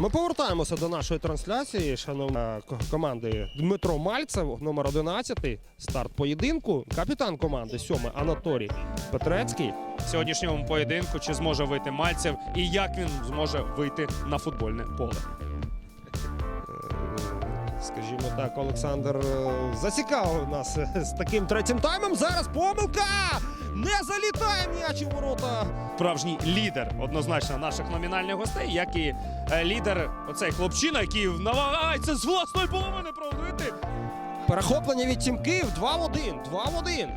Ми повертаємося до нашої трансляції. Шановна команди Дмитро Мальцев, номер 11, старт поєдинку. Капітан команди 7 Анатолій Петрецький. в сьогоднішньому поєдинку, чи зможе вийти Мальцев і як він зможе вийти на футбольне поле. Скажімо так, Олександр е, зацікавив нас е, з таким третім таймом. Зараз помилка! Не залітає м'яч у ворота. Справжній лідер однозначно наших номінальних гостей, як і е, лідер, оцей хлопчина, який намагається з власної половини пробити. Перехоплення від Тім Київ 2 в 1. 2 в 1.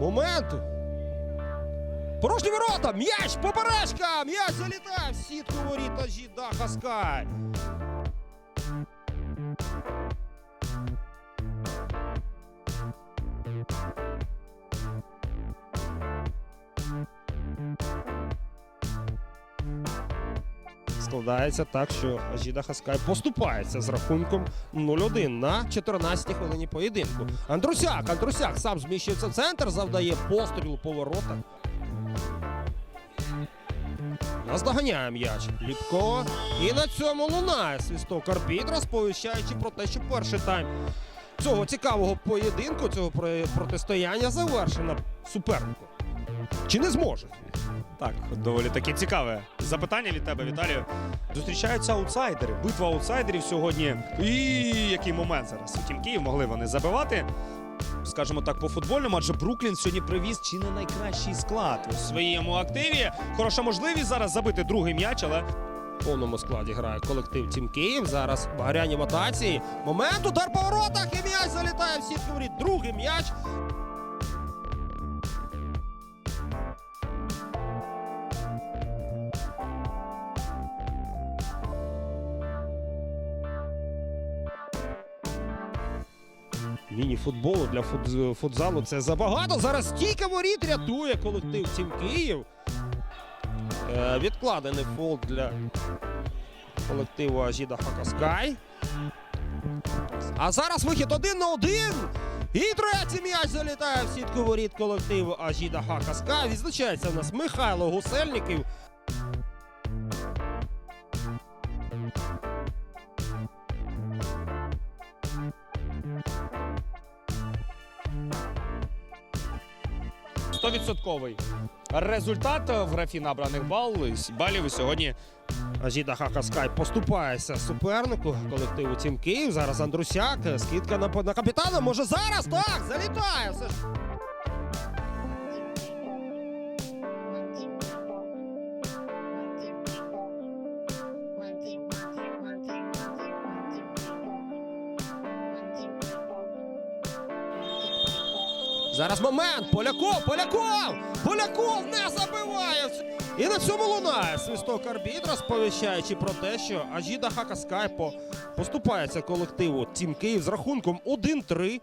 Момент. Порожні ворота. М'яч, поперечка. М'яч залітає в сітку воріт Ажіда Хаскай. Складається так, що Ажіда Хаскай поступається з рахунком 0-1 на 14-й хвилині поєдинку. Андрусяк, Андрусяк сам зміщується в центр, завдає пострілу по воротах. Наздоганяє м'яч. Ліпко. І на цьому лунає свисток арбітра, сповіщаючи про те, що перший тайм цього цікавого поєдинку, цього про- протистояння завершено суперником. Чи не зможе? Так, доволі таке цікаве запитання від тебе, Віталію. Зустрічаються аутсайдери. Битва аутсайдерів сьогодні. І який момент зараз? Утім, Київ могли вони забивати. Скажімо так, по футбольному, адже Бруклін сьогодні привіз чи не найкращий склад у своєму активі. Хороша можливість зараз забити другий м'яч, але В повному складі грає колектив Тім Київ. Зараз багряні мотації. Момент удар по воротах і м'яч залітає в сітку. Другий м'яч. Міні-футболу для фут- футзалу це забагато. Зараз стійка воріт рятує колектив Тім Київ. Е, відкладений фол для колективу Ажіда Хакаскай. А зараз вихід один на один. І третій м'яч залітає в сітку воріт колективу Ажіда Хакаскай. Відзначається в нас Михайло Гусельників. Стовідсотковий результат в графі набраних бал, балів сьогодні. сьогодні Хака Хакаскай поступається супернику колективу Тім Київ. Зараз Андрусяк. Скидка на, на капітана. Може зараз? Так, залітає. Все ж. Зараз момент. Поляков, Поляков! Поляков не забиває. І на цьому лунає свисток арбітра, сповіщаючи про те, що Ажіда Хака Скайпо поступається колективу Тім Київ з рахунком 1-3